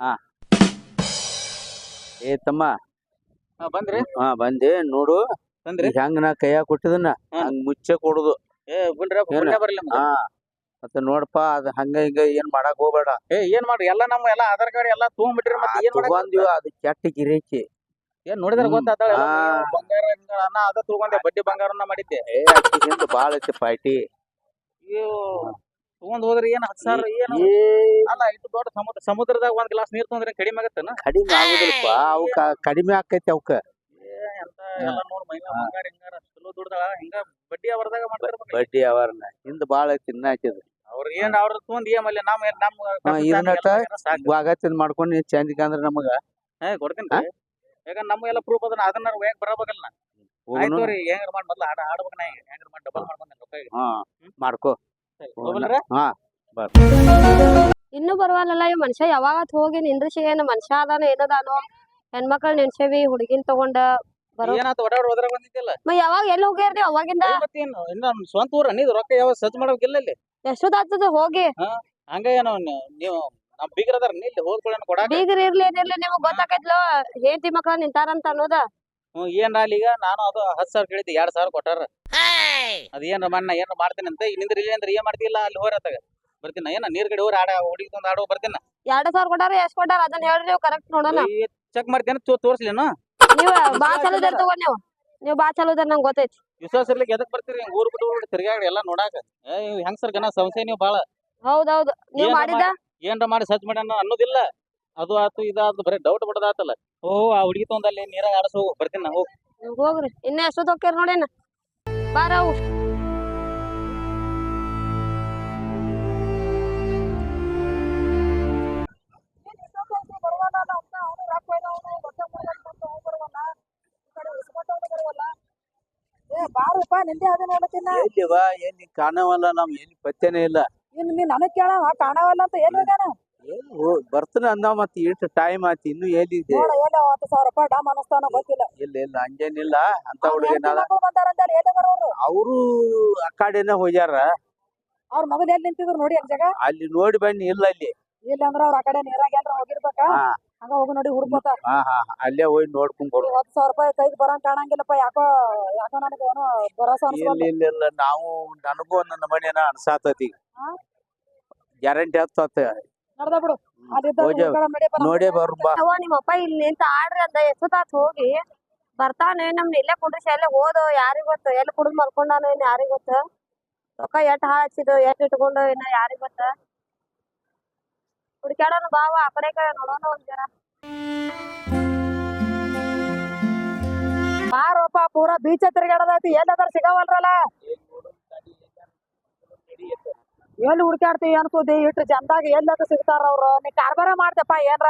ಹಾ. ಏ ತಮ್ಮ. ಹಾ, ಬಂದ್ರಿ? ಹಾ ಬಂದೆ ನೋಡು. ಬಂದ್ರಿ? ಈಗ ಹೆಂಗ್ ನಾ ಕೈಯಾಗ ಕೊಟ್ಟಿದನ್ನ ಹಾ. ಹಂಗ್ ಮುಚ್ಚೆ ಕೊಡುದು. ಏ ಬಿಡ್ರಿ ಪುಣ್ಯ ಬರ್ಲಿ ನಮ್ಗೆ. ಹಾ ಮತ್ತೆ ನೋಡಪ್ಪ ಅದ್ ಹಂಗ ಹಿಂಗ ಏನ್ ಮಾಡಕ್ ಹೋಗ್ಬೇಡ. ಏ ಏನ್ ಮಾಡ್ರಿ? ಎಲ್ಲಾ ನಮ್ಮ ಎಲ್ಲ ಆಧಾರ್ ಕಾರ್ಡ್ ಎಲ್ಲಾ ತಗೊಂಡ್ಬಿಟ್ರಿ ಮತ್ತೆ ಏನ್ ಮಾಡಕ್ ತಗೊಂದಿವ ಅದು ಕೆಟ್ಟ ಗಿರೇಕಿ ಏನ್ ನೋಡಿದ್ರ ಹ್ಮ್. ಬಂಗಾರ ಹಿಂಗ ಅನ್ನ ಅದ ತಗೊಂಡೆ ಬಡ್ಡಿ ಬಂಗಾರನ ಮಾಡಿದ್ದೆ. ಏ ಅಕ್ಕಿ ಹಿಂದ ಬಾಳ ಐತಿ ಪಾರ್ಟಿ. ಅಯ್ಯೋ ತಗೊಂಡ್ ಹೋದ್ರೆ ಏನ್ ಹತ್ತು ಸಾವಿರ ಏನು? ಅಲ್ಲ ಇಟ್ಟು ದೊಡ್ಡ ಸಮುದ್ರ ಸಮುದ್ರದಾಗ ಒಂದ್ ಗ್ಲಾಸ್ ನೀರ್ ತೊಂದ್ರೆ ಕಡಿಮೆ ಆಗತ್ತನ? ಕಡಿಮೆ ಆಗುದಿಲ್ಲಪ್ಪ ಅವಕ್ಕ ಕಡಿಮೆ ಆಕೈತಿ ಅವಕ್ಕ ಎಂತ ಎಲ್ಲ ನೋಡ್ ಮೈನ ಬಂಗಾರ ಹಿಂಗಾರ ಚಲೋ ದುಡ್ದಾಳ ಹಿಂಗ ಬಡ್ಡಿ ಅವರದಾಗ ಮಾಡ್ತಾರ ಬಡ್ಡಿ ಅವರ್ನ ಹಿಂದ್ ಬಾಳ ಐತಿ ಇನ್ನ ಐತಿ ಅವ್ರ ಏನ್ ಅವ್ರ ತೊಂದ್ ಏನ್ ಅಲ್ಲಿ ನಮ್ಮ ನಮ್ಮ ಹಾ, ಇದನ್ನಟ ಸಾಕು. ಮಾಡ್ಕೊಂಡು ಚಂದಿಕ ಅಂದ್ರ ನಮಗ? ಏ ಕೊಡ್ತೀನಿ ಯಾಕಂದ್ರೆ ನಮ್ಗೆಲ್ಲ ಪ್ರೂಫ್ ಅದನ್ನ ಅದನ್ನ ಹೇಗ್ ಬರಬೇಕಲ್ಲ ಆಯ್ತು ರೀ ಹೆಂಗಾರ ಮಾಡಿ ಮೊದ್ಲು ಆಡ ಆಡ್ಬೇಕು ನಾ ಹೆಂಗಾರ ಮಾಡಿ ಡಬಲ್ ಮಾಡ್ಕೊಂಡೆ ರೊಕ್ಕ ಈಗ. ಹಾ ಮಾಡ್ಕೋ. ಸರಿ, ಹೋಗಲ್ರಿ? ಹಾ ಇನ್ನೂ ಬರವಲ್ಲಲ್ಲ ಈ ಮನುಷ್ಯ ಯಾವಾಗ ಹೋಗಿ ನಿಂದ್ರಿಸಿ ಏನ್ ಮನುಷ್ಯ ಅದಾನ ಏನದಾನೋ ಹೆಣ್ಮಕ್ಳು ನೆನ್ಸೇವಿ ಹುಡುಗಿನ್ ತಗೊಂಡ ಬರೋ ಹೋದ್ರ ಬಂದಿದ್ದಿಲ್ಲ ಮ ಯಾವಾಗ ಎಲ್ಲಿ ಹೋಗ್ಯಾರ್ರಿ ಅವಾಗಿಂದ? ಏ, ಮತ್ತೇನು ಇನ್ನ ನಮ್ ಸ್ವಂತ ಊರ ರೊಕ್ಕ ಯಾವ ಸಜ್ಜ ಇಲ್ಲಿ ಎಷ್ಟೊತ್ತಾಗ್ತದ ಹೋಗಿ. ಹಂಗ ಏನೋ ನೀ- ನೀವು ನಮ್ ಬೀಗರ್ ಅದಾರ ನೀ ಇಲ್ಲಿ ಹೋಗ್ಕೊಳ್ಳೋಣ ಕೊಡಾಕ. ಬೀಗ್ರ ಇರ್ಲಿ ಏನಿರ್ಲಿ ನಿಮಗ್ ಗೊತ್ತಾಕೈತ್ಲೋ ಹೆಂಡತಿ ಮಕ್ಳ ನಿಂತಾರಂತ ಅನ್ನೋದ. ಹ್ಮ್ ಏನ್ ಅಲ್ಲಿ ಈಗ ನಾನು ಅದು ಹತ್ ಸಾವಿರ ಕೇಳಿದ್ದೆ ಎರಡ್ ಸಾವಿರ ಕೊಟ್ಟಾರ. ಅದ ಏನ್ರ ಮಣ್ಣ ಏನ್ರ ಮಾಡ್ತೀನಿ ಅಂತ ಇಲ್ಲಿಂದ ನಿಂದ್ರಿ ಇಲ್ಲಿ ಅಂದ್ರೆ ಏನ್ ಮಾಡ್ತಿಲ್ಲ ಅಲ್ಲಿ ಹೋರತ್ತಾಗ ಬರ್ತೀನ ಏನ ನೀರ್ ಗಡಿ ಹೋರಿ ಆಡ ಹುಡುಗಿ ತಂದ್ ಆಡೋ ಬರ್ತೀನ. ಎರಡ್ ಸಾವಿರ ಕೊಟ್ಟಾರ ಎಷ್ಟ್ ಕೊಟ್ಟಾರ? ಅದನ್ನ ಹೇಳ್ರಿ ನೀವು ಕರೆಕ್ಟ್ ನೋಡೋಣ. ಚೆಕ್ ಮಾಡ್ತೇನೆ ತೋರ್ಸ್ಲೇನು ನೀವ್ ಬಾ ಚಲೋದರ್ ತಗೋ ನೀವು. ನೀವು ಬಾ ಚಲೋದರ್ ನಂಗೆ ಗೊತ್ತೈತಿ. ವಿಶ್ವಾಸ ಇರ್ಲಿಕ್ಕೆ ಎದಕ್ ಬರ್ತೀರಿ? ಹಿಂಗ್ ಊರ್ ಬಿಟ್ಟು ಊರ್ ತಿರ್ಗಾಡಿ ಎಲ್ಲ ನೋಡಾಕ. ಏ ಹೆಂಗಸರ್ ಗನ ಸಂಶಯ ನೀವು ಬಾಳ. ಹೌದೌದು. ನೀವ್ ಮಾಡಿದ ಏನ್ರ ಮಾಡಿ ಸಚ್ ಮಾಡ್ಯಾನ ಅನ್ನೋದಿಲ್ಲ. ಅದು ಆತು ಇದಾತು ಬರೀ ಡೌಟ್ ಬಿಡದಾತಲ್ಲ. ಓ ಆ ಹುಡುಗಿ ತೊಂದಲ್ಲಿ ನೀರ ನೀರಾಗ ಆಡಸೋ ಬರ್ತೀನಿ ನಾ ಹೋಗ್. ಹೋಗ್ರಿ. ಇನ್ನ ಎಷ್ಟೊತ್ತು ಹೋಗ್ಯಾರ ನೋಡೇನ ಬಾರವು ಏ ಬಾರಪ್ಪ ನಿಂದೆ ಅದು ನೋಡತ್ತಿನ ಬಾ ಎಲ್ಲಿ ಕಾಣವಲ್ಲ ನಮ್ ಎಲ್ಲಿ ಪತ್ತೆನೇ ಇಲ್ಲ. ಇನ್ನು ನನಗ್ ಕೇಳವ ಕಾಣವಲ್ಲ ಅಂತ ಏನ್ ಹೋಗ್ಯಾನ ಬರ್ತಾನ ಅಂದ ಮತ್ತೆ ಎಷ್ಟು ಟೈಮ್ ಆಯ್ತು ಇನ್ನು ಎಲ್ಲಿದೆ? ಹತ್ತು ಸಾವಿರ ರೂಪಾಯಿ ಡಾಮ್ ಅನ್ನಿಸ್ತಾನ ಗೊತ್ತಿಲ್ಲ. ಇಲ್ಲ ಇಲ್ಲ ಹಂಗೇನಿಲ್ಲ. ಅಂತ ಹುಡುಗನ ಅವ್ರು ಆ ಕಡೆನ ಹೋಗ್ಯಾರ. ಅವ್ರ ಮಗನ ಎಲ್ಲಿ ನಿಂತಿದ್ರು ನೋಡಿ ಅಲ್ಲಿ ಜಾಗ? ಅಲ್ಲಿ ನೋಡಿ ಬನ್ನಿ ಇಲ್ಲ ಅಲ್ಲಿ. ಇಲ್ಲ ಅಂದ್ರ ಅವ್ರ ಆ ಕಡೆ ನೀರಾಗ ಏನ್ರ ಹೋಗಿರ್ಬೇಕ. ಹಂಗ ಹೋಗಿ ನೋಡಿ ಹುಡ್ಕೋತ. ಹಾ ಹಾ ಅಲ್ಲೇ ಹೋಗಿ ನೋಡ್ಕೊಂಡ್ ಬರು. ಹತ್ತು ಸಾವಿರ ರೂಪಾಯಿ ಕೈಗೆ ಬರಂಗ್ ಕಾಣಂಗಿಲ್ಲಪ್ಪ ಯಾಕೋ ಯಾಕೋ ನನಗೆ ಏನೋ ಭರೋಸಾ ಇಲ್ಲ ಇಲ್ಲ ಇಲ್ಲ ನಾವು ನನಗೂ ನನ್ನ ಮನೇನ ಅನ್ಸಾತತಿ? ಗ್ಯಾರಂಟಿ ಹತ್ತತ್ತ ನಡ್ದ ಬಿಡು. ಹೋಜ- ನೋಡೇ ಬಾ ಅವ್ವ ನಿಮ್ಮಪ್ಪ ಇಲ್ಲಿ ನಿಂತ ಆಡ್ರಿ ಅಂದ ಎಷ್ಟೊತ್ತಾತ್ ಹೋಗಿ. ಬರ್ತಾನೆ ನಮ್ನ ಇಲ್ಲೇ ಕುಂಡ್ರಿಸಿ ಅಲ್ಲೇ ಹೋದು. ಯಾರಿಗ್ ಗೊತ್ತ? ಎಲ್ಲಿ ಕುಡಿದ್ ಮಲ್ಕೊಂಡಾನ ಇನ್ನು ಯಾರಿಗ್ ಗೊತ್ತ? ರೊಕ್ಕ ಎಷ್ಟ್ ಹಾಳ್ ಹಚ್ಚಿದ್ದು ಎಷ್ಟ್ ಇಟ್ಕೊಂಡು ಇನ್ನ ಯಾರಿಗ್ ಗೊತ್ತ? ಹುಡ್ಕ್ಯಾಡೋನು ಬಾವ ಆ ಕಡೆ ಈ ಕಡೆ ನೋಡೋಣ ಒಂದ್ ಜರ ಬಾರೋಪ ಪೂರಾ ಬೀಚ್ ತಿರ್ಗಾಡದೈತಿ ಎಲ್ಲದಾರ ಸಿಗವಲ್ರಲ್ಲ? ಎಲ್ಲಿ ಹುಡ್ಕ್ಯಾಡ್ತಿ ಅನ್ಕೋದಿ ಇಟ್ಟು ಜನದಾಗ ಎಲ್ಲದ ಸಿಗ್ತಾರ ಅವ್ರು? ನೀ ಕಾರ್ಬಾರ ಮಾಡ್ತಪ್ಪ ಏನ್ರ?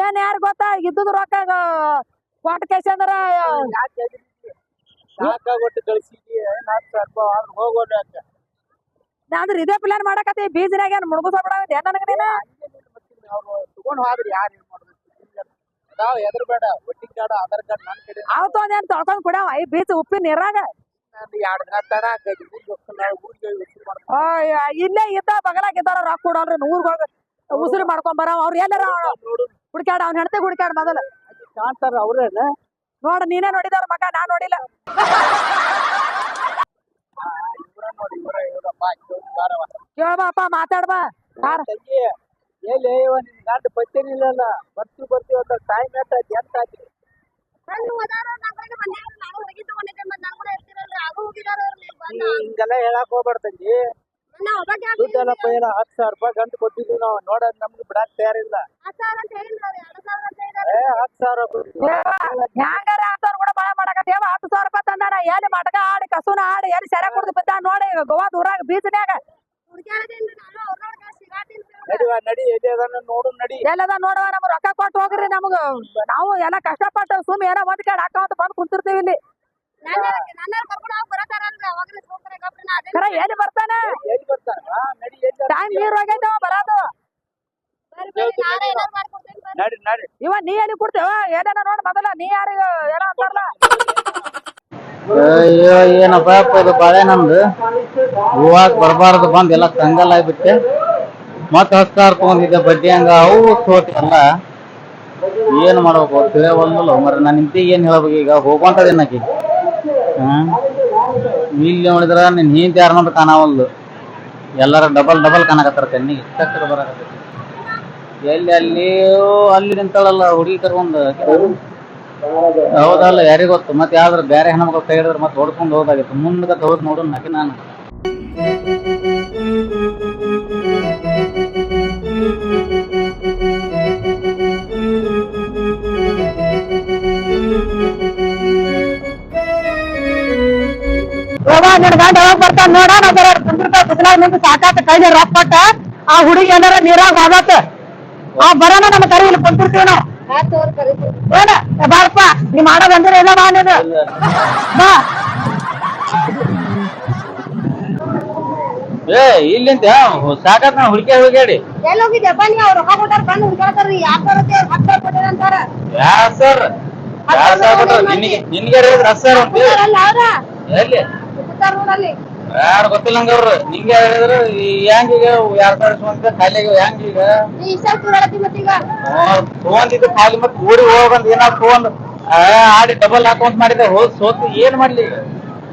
ಏನ್ ಯಾರು ಗೊತ್ತಾ? ಇದ್ದದ ರೊಕ್ಕ ಕೊಟ್ಟ ಕೇಸ ಅಂದ್ರ ಅಂದ್ರ ಇದೇ ಪ್ಲಾನ್ ಮಾಡಕತ್ತಿ. ಬೀಜನಾಗ ಏನ್ ಮುಣಗುಸ ಬಿಡಾಗತ್ತೆ ಏನ್ ನನಗ ನೀನ? ತಗೊಂಡ್ ಹೋದ್ರೆ ಯಾರು ಏನ್ ಅದಾವ ಎದ್ರ ಬೇಡ ಒಟ್ಟಿಗೆ ಕಡೆ ಒಂದೇನ್ ತೊಳ್ಕೊಂಡ್ ಕುಡ್ಯಾವ? ಈ ಬೀಚ್ ಉಪ್ಪಿನ ನೀರಾಗ. ಎರಡು ದಿನ ತಡ ಇಲ್ಲೇ ಇದ್ದ ಬಗಲಾಗ ಇದ್ದಾರ ರೊಕ್ಕ ಕೊಡಲ್ರಿ ಊರ್ಗ ಹೋಗಿ ಉಸಿರು ಮಾಡ್ಕೊಂಡ್ ಬರ ಅವ್ರ ಎಲ್ಲಾರ ನೋಡು ಹುಡ್ಕ್ಯಾಡ ಅವ್ನ ಹೆಣ್ತಿ ಹುಡ್ಕ್ಯಾಡ ಮೊದಲ. ಕಾಣ್ತಾರ ಅವ್ರೇನ? ನೋಡ ನೀನೇ ನೋಡಿದಾರ ಮಗ ನಾ ನೋಡಿಲ್ಲ. ಇವ್ರ ನೋಡಿ ಇವ್ರ ಇವ್ರಪ್ಪ ಬಾರವ. ಕೇಳ್ಬಾಪ ಮಾತಾಡ್ಬಾ. ಯಾರ್ ತಂಗಿ ಎಲ್ಲಿ ಇವ ನಿನ್ ಗಂಡ ಬರ್ತೀವಿ ಬರ್ತೀವಿ ಅಂತ ಟೈಮ್ ಎಷ್ಟಾಯ್ತು ಎಂತ ಆಯ್ತು? ಹಿಂಗೆಲ್ಲ ಹೇಳಕ್ ಹೋಗ್ಬೇಡ ತಂಗಿ ದುಡ್ಡೆಲ್ಲ ಪೈಲ ಹತ್ತು ಸಾವಿರ ರೂಪಾಯಿ ಗಂಟು ಕೊಟ್ಟಿದ್ವಿ ನಾವು. ನೋಡೋದ್ ನಮ್ಗೆ ಬಿಡಕ್ ತಯಾರಿಲ್ಲ. ಏ ಹತ್ತು ಸಾವಿರ ರೂಪಾಯಿ ಹ್ಯಾಂಗಾರ ಆತವ್ರ ಕೂಡ ಬಾಳ ಮಾಡಕತ್ತೇವ ಹತ್ತು ಸಾವಿರ ರೂಪಾಯಿ ತಂದಾನ. ಎಲ್ಲಿ ಮಟಕ ಆಡಿ ಕಸುನ ಆಡಿ ಎಲ್ಲಿ ಸೆರೆ ಕುಡ್ದು ಬಿದ್ದ ನೋಡಿ ಗೋವಾ ಊರಾಗ ಬೀಚ್ನ್ಯಾಗ. ನಡಿವ ನಡಿ ನೋಡು ನಡಿ. ಎಲ್ಲದ ನೋಡುವ ನಮ್ಗೆ ರೊಕ್ಕ ಕೊಟ್ಟು ಹೋಗ್ರಿ ನಮ್ಗೆ. ನಾವು ಎಲ್ಲ ಕಷ್ಟಪಟ್ಟು ಸುಮ್ ಏನೋ ಒಂದ್ ಕಡೆ ಹಾಕೊಂತ ಬಂದ್ ಕುಂತಿರ್ತೀವಿ ಇಲ್ಲಿ. ಎಲ್ಲಿ ಬರ್ತಾನೆ? ಟೈಮ್ ನೀರ್ ಹೋಗೈತೆ ಅವ ಬರೋದು. ನಡಿ ನಡಿ ಇವ ನೀ ಎಲ್ಲಿ ಕೊಡ್ತೇವ ಏನೇನ ನೋಡ್ ಮೊದಲ ನೀ ಯಾರಿಗ ಏನೋ ಅಂತಾರಲ್ಲ. ಅಯ್ಯೋ ಏನಪ್ಪ ಇದು ಬಾಳೆ ನಂದು. ಹೂವಾಕ್ ಬರಬಾರ್ದು ಬಂದ್ ಎಲ್ಲ ಕಂಗಲ್ ಆಗ್ಬಿಟ್ಟೆ. ಮತ್ ಹಸ್ತಾರ್ ತಗೊಂಡಿದ್ದೆ ಬಡ್ಡಿ ಹಂಗ ಅವು ತೋಟಲ್ಲ ಏನ್ ಮಾಡ್ಬೇಕು ಅಂತ ಮರ ನಾನು ನಿಂತಿ ಏನ್ ಹೇಳ್ಬೇಕು ಈಗ? ಹೋಗುವಂತದೇನ್ ಆಕಿ ಹ್ಮ್. ಇಲ್ಲಿ ನೋಡಿದ್ರ ನಿನ್ ತಯಾರ ನೋಡ್ರಿ ಕಾಣವಲ್ದು? ಎಲ್ಲಾರ ಡಬಲ್ ಡಬಲ್ ಕಾಣಕತ್ತಾರ ಕಣ್ಣಿಗೆ. ಇಷ್ಟ ಬರಕತ್ತೈತಿ ಎಲ್ಲಿ ಅಲ್ಲಿ ಅಲ್ಲಿ ನಿಂತಾಳಲ್ಲ ಹುಡುಗಿ ಕರ್ಕೊಂಡು. ಹೌದಲ್ಲ, ಯಾರಿಗ ಗೊತ್ತು? ಮತ್ತೆ ಯಾವ್ದಾರ ಬೇರೆ ಹೆಣ್ಮಕ್ಳು ಕೈ ಹಿಡಿದ್ರೆ ಮತ್ತೆ ಹೊಡ್ಕೊಂಡು ಹೋದಾಗಿತ್ತು ಮುಂದಕ್ಕೆ ಹೋದ್ ನೋಡು ನಕ್ಕೆ ನಾನು. ನಿನ್ ಗಂಡ ಯಾವಾಗ ಬರ್ತಾನ ನೋಡ ನಾ ಬರ ಕುಂದಿರ್ತಾವ ಬಿಸಿಲಾಗ ನಿಂತು ಸಾಕಾತ ಕೈಲಿ ರಪ್ಪಟ್ಟ ಆ ಹುಡುಗಿ ಏನಾರ ನೀರಾಗ ಹೋಗತ್ತ ಆ ಬರೋಣ ನಮ್ಮ ಕರಿ ಇಲ್ಲಿ ಕುಂತಿರ್ತೀವಿ ನಾವು. ಏನ? ಬಾರಪ್ಪ ನೀ ಮಾಡೋದಂದ್ರೆ ಇಲ್ಲ ಬಾ ನೀನು. ಬಾ. ಏ ಇಲ್ಲಿಂದ ಸಾಕತ್ ನಾ ಹುಡುಕಿ ಹುಡುಗಾಡಿ ಎಲ್ಲಿ ಹೋಗಿದ್ದೆ ನೀ? ಅವ್ರು ರೊಕ್ಕ ಕೊಟ್ಟಾರ ಬಂದು ಹುಡ್ಕಾಡ್ತಾರ್ರಿ ಯಾಕ ಬರುತ್ತೆ ಹತ್ತು ಸಾವಿರ ಕೊಟ್ಟಿರ ಅಂತಾರ. ಯಾರ ಸರ್? ಯಾರ ಸರ್ ನಿನ್ಗೆ ನಿನಗೆ ರಸ್ ಸರ್ ಅಂತ ಅಲ್ಲ ಅವ್ರ? ಎಲ್ಲಿ? ನೋಡಲ್ಲಿ. ಯಾರು ಗೊತ್ತಿಲ್ಲ ಅವ್ರು. ನಿಂಗೆ ಹೇಳಿದ್ರು ಹೆಂಗ್ ಈಗ ಎರಡ್ ಸಾವಿರ ಇಸ್ಕೊಂತ ಖಾಲಿ ಆಗ್ಯಾವ ಹೆಂಗ್ ಈಗ ನೀ ಇಷ್ಟ ಸುಳ್ಳತಿ ಮತ್ತೀಗ? ತಗೊಂಡಿದ್ದು ಖಾಲಿ ಮತ್ತೆ ಊರಿಗೆ ಹೋಗಂತ ಏನಾದ್ರು ತಗೊಂಡ್ ಆಡಿ ಡಬಲ್ ಹಾಕೊಂತ ಮಾಡಿದ್ರೆ ಹೋದ್ ಸೋತು ಏನ್ ಮಾಡ್ಲಿ? ಈಗ